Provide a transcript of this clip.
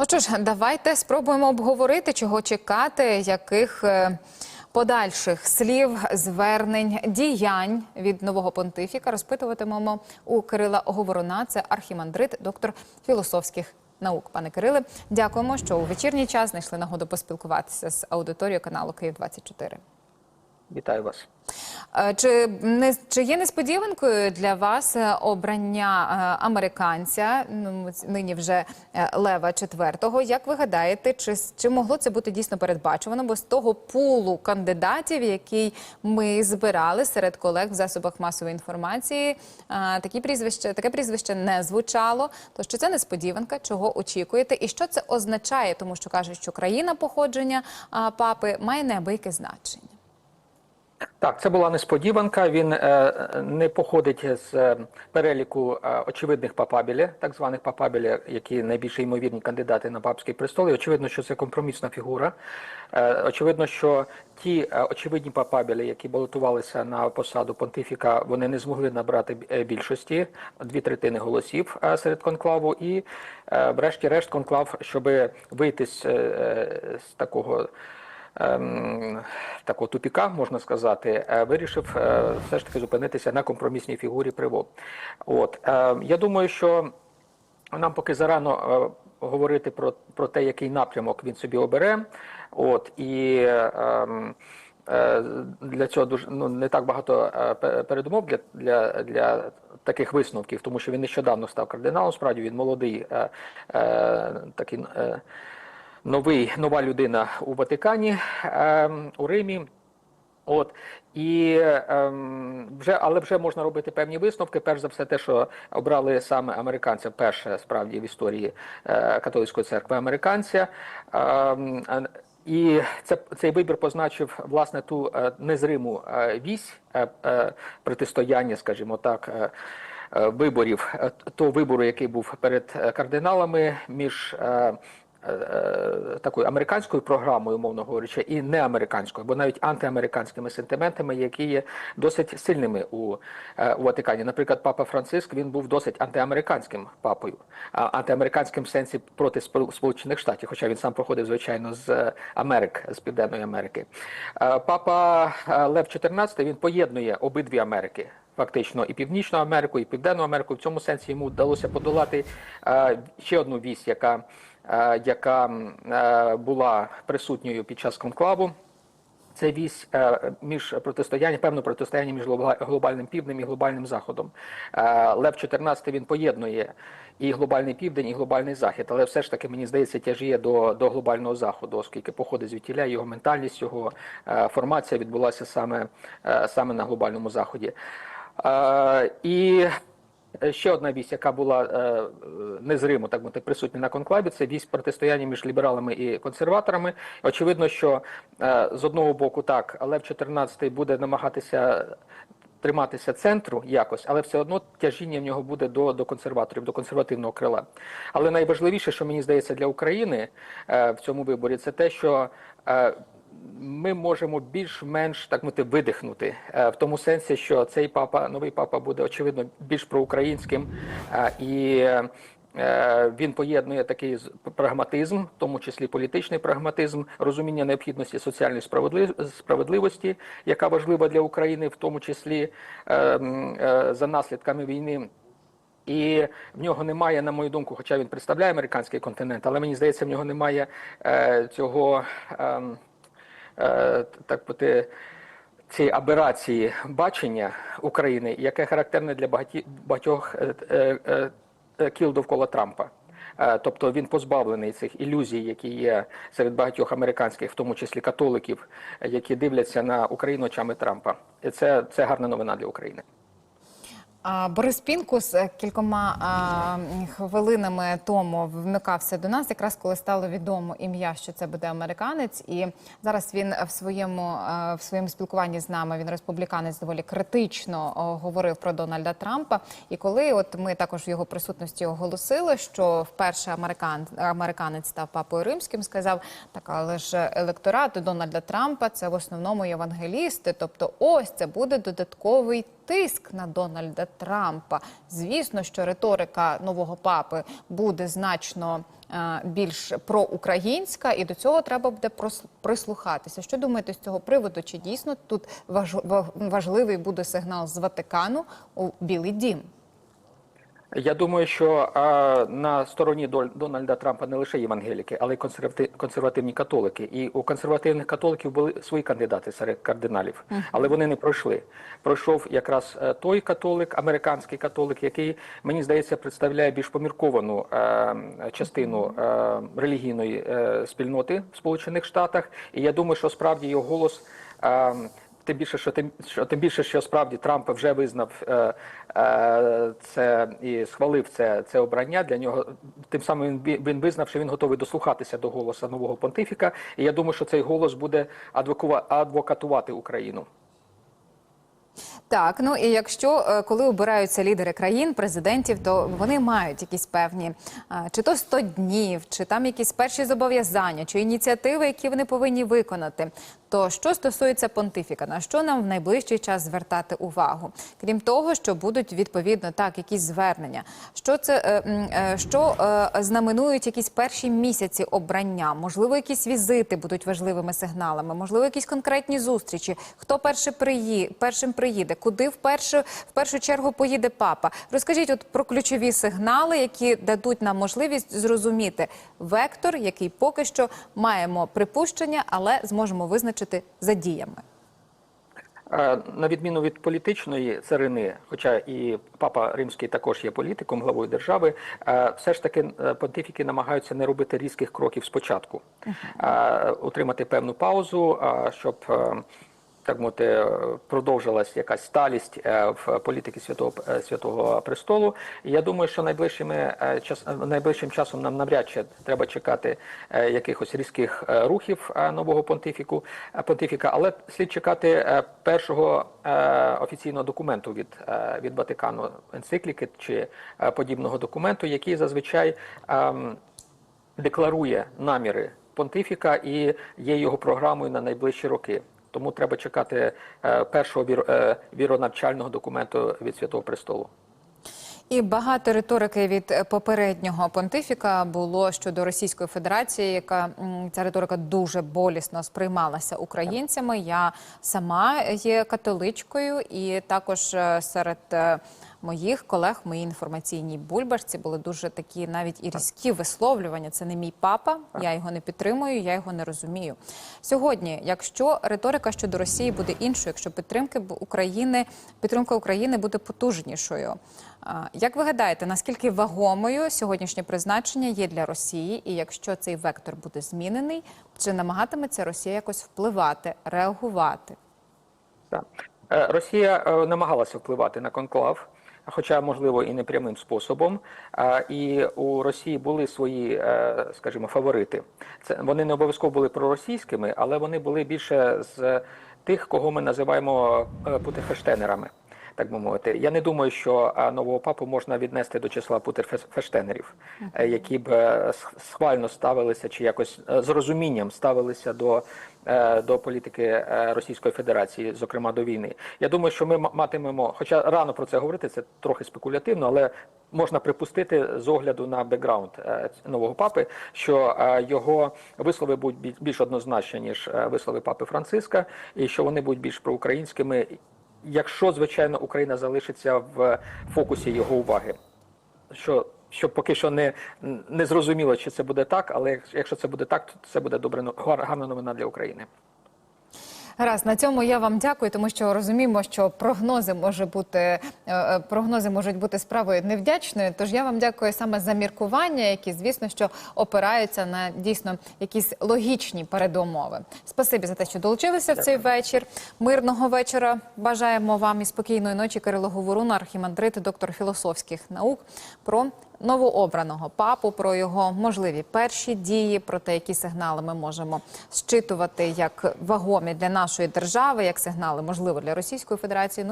Ну що ж, давайте спробуємо обговорити, чого чекати, яких е, подальших слів, звернень, діянь від нового понтифіка розпитуватимемо у Кирила Говоруна. Це архімандрит, доктор філософських наук. Пане Кириле, дякуємо, що у вечірній час знайшли нагоду поспілкуватися з аудиторією каналу Київ 24 Вітаю вас. Е, Чи не чи є несподіванкою для вас е, обрання е, американця ну, нині вже Лева IV? Як ви гадаєте, чи чи могло це бути дійсно передбачувано? Бо з того пулу кандидатів, який ми збирали серед колег в засобах масової інформації, такі прізвище таке прізвище не звучало. То що це несподіванка? Чого очікуєте? І що це означає? Тому що кажуть, що країна походження папи має неабияке значення. Так, це була несподіванка. Він е, не походить з е, переліку е, очевидних папабілі, так званих папабілі, які найбільш ймовірні кандидати на папський престол. І очевидно, що це компромісна фігура. Е, очевидно, що ті е, очевидні папабілі, які балотувалися на посаду понтифіка, вони не змогли набрати е, більшості дві третини голосів е, серед конклаву. І, е, врешті-решт, конклав, щоб вийти з, е, е, з такого такого тупіка, можна сказати, е, вирішив е, все ж таки зупинитися на компромісній фігурі Приво. От е, я думаю, що нам поки зарано говорити про, про те, який напрямок він собі обере. От і ем, для цього дуже ну не так багато передумов для, для, для таких висновків, тому що він нещодавно став кардиналом. Справді він молодий такий. Новий нова людина у Ватикані е, у Римі. От і ем, вже, але вже можна робити певні висновки. Перш за все, те, що обрали саме американця, перше справді в історії е, католицької церкви американця. Е, і це, цей вибір позначив власне ту е, незриму е, вісь е, е, протистояння, скажімо так. Е, е, Виборів е, того вибору, який був перед е, кардиналами, між такою американською програмою, умовно говорячи, і неамериканською, або навіть антиамериканськими сентиментами, які є досить сильними у, е, у Ватикані. Наприклад, папа Франциск він був досить антиамериканським папою, а антиамериканським в сенсі проти Спол- Сполучених Штатів, хоча він сам походив, звичайно, з е, Америк, з Південної Америки. Е, Папа е, Лев XIV, він поєднує обидві Америки. Фактично і Північну Америку, і Південну Америку. В цьому сенсі йому вдалося подолати е, ще одну вісь, яка, е, яка е, була присутньою під час конклаву. Це вісь е, між протистояння, певне протистояння між глобальним півднем і глобальним заходом. Е, Лев 14 він поєднує і глобальний південь, і глобальний захід, але все ж таки мені здається, тяжіє до, до глобального заходу, оскільки походить звідтіля, його ментальність, його е, формація відбулася саме, е, саме на глобальному заході. Е, І ще одна вісь, яка була е, е, незримо так мовити, присутня на конклаві, це вісь протистояння між лібералами і консерваторами. Очевидно, що е, з одного боку так, Лев 14 буде намагатися. Триматися центру якось, але все одно тяжіння в нього буде до, до консерваторів, до консервативного крила. Але найважливіше, що мені здається для України е, в цьому виборі, це те, що е, ми можемо більш-менш так мовити видихнути е, в тому сенсі, що цей папа, новий папа, буде очевидно більш проукраїнським е, і. е, Він поєднує такий прагматизм, в тому числі політичний прагматизм, розуміння необхідності соціальної справедливості, яка важлива для України, в тому числі за наслідками війни. І в нього немає, на мою думку, хоча він представляє американський континент, але мені здається, в нього немає цього ем, так бути. ці аберації бачення України, яке характерне для багатьох е, е, е, е, кіл довкола Трампа. Е, Тобто він позбавлений цих ілюзій, які є серед багатьох американських, в тому числі католиків, е, які дивляться на Україну очами Трампа. І це, це гарна новина для України. Борис Пінкус е, кількома а, хвилинами тому вмикався до нас, якраз коли стало відомо ім'я, що це буде американець, і зараз він в своєму е, в своєму спілкуванні з нами він республіканець доволі критично говорив про Дональда Трампа. І коли от ми також в його присутності оголосили, що вперше американ американець став папою римським, сказав так, але ж електорат Дональда Трампа це в основному євангелісти. Тобто, ось це буде додатковий тиск на Дональда Трампа. Звісно, що риторика нового папи буде значно е, більш проукраїнська, і до цього треба буде прислухатися. Що думаєте з цього приводу? Чи дійсно тут важ- важливий буде сигнал з Ватикану у Білий Дім? Я думаю, що а, на стороні Дональда Трампа не лише євангеліки, але й консервати- консервативні католики. І у консервативних католиків були свої кандидати серед кардиналів, але вони не пройшли. Пройшов якраз е, той католик, американський католик, який мені здається представляє більш помірковану е, частину е, релігійної е, спільноти в Сполучених Штатах. І я думаю, що справді його голос. е, Тим більше, що тим, що тим більше, що справді Трамп вже визнав е, е, це і схвалив це, це обрання для нього. Тим самим він, він визнав, що він готовий дослухатися до голосу нового понтифіка. І я думаю, що цей голос буде адвокатувати Україну. Так, ну і якщо е, коли обираються лідери країн, президентів, то вони мають якісь певні е, чи то 100 днів, чи там якісь перші зобов'язання, чи ініціативи, які вони повинні виконати. То що стосується понтифіка, на що нам в найближчий час звертати увагу? Крім того, що будуть відповідно так, якісь звернення. Що це е, е, що е, знаменують якісь перші місяці обрання? Можливо, якісь візити будуть важливими сигналами, можливо, якісь конкретні зустрічі. Хто перший приї... першим приїде? Куди вперше в першу чергу поїде папа? Розкажіть от про ключові сигнали, які дадуть нам можливість зрозуміти вектор, який поки що маємо припущення, але зможемо визначити за діями. Е, На відміну від політичної царини, хоча і папа римський також є політиком, главою держави, е, все ж таки е, понтифіки намагаються не робити різких кроків спочатку, Е, утримати певну паузу, е, щоб. Так мовити, е, продовжилась якась сталість е, в політики святого е, святого престолу. І я думаю, що найближчими час найближчим часом нам навряд чи треба чекати якихось різких рухів нового понтифіку понтифіка, але слід чекати першого офіційного документу від, від Ватикану енцикліки чи подібного документу, який зазвичай. ем, декларує наміри понтифіка і є його програмою на найближчі роки. Тому треба чекати е, першого е, віронавчального документу від Святого Престолу. І багато риторики від попереднього понтифіка було щодо Російської Федерації, яка ця риторика дуже болісно сприймалася українцями. Я сама є католичкою, і також е, серед моїх колег в моїй інформаційній бульбашці були дуже такі навіть і різкі висловлювання. Це не мій папа, я його не підтримую, я його не розумію. Сьогодні, якщо риторика щодо Росії буде іншою, якщо підтримки України, підтримка України буде потужнішою. Як ви гадаєте, наскільки вагомою сьогоднішнє призначення є для Росії, і якщо цей вектор буде змінений, чи намагатиметься Росія якось впливати, реагувати? Так. Е, Росія е, намагалася впливати на конклав, хоча можливо і не прямим способом. І у Росії були свої, е, скажімо, фаворити. Це вони не обов'язково були проросійськими, але вони були більше з тих, кого ми називаємо е, путефештенерами. Так би мовити, я не думаю, що е, нового папу можна віднести до числа путерфештенерів, е, які б е, схвально ставилися чи якось з розумінням ставилися до, до політики Російської Федерації, зокрема до війни. Я думаю, що ми матимемо, хоча рано про це говорити, це трохи спекулятивно, але можна припустити з огляду на бекграунд нового папи, що його вислови будуть бі- більш однозначні ніж вислови папи Франциска, і що вони будуть більш проукраїнськими. Якщо звичайно Україна залишиться в фокусі його уваги, що що поки що не, не зрозуміло, чи це буде так, але якщо це буде так, то це буде добре гарна новина для України. Гаразд, на цьому я вам дякую, тому що розуміємо, що прогнози може бути е, е, прогнози можуть бути справою невдячною. Тож я вам дякую саме за міркування, які звісно що опираються на дійсно якісь логічні передумови. Спасибі за те, що долучилися в цей вечір. Мирного вечора. Бажаємо вам і спокійної ночі. Кирило Говорун, архімандрит, доктор філософських наук про новообраного папу, про його можливі перші дії, про те, які сигнали ми можемо зчитувати як вагомі для нашої держави, як сигнали можливо для Російської Федерації. Ну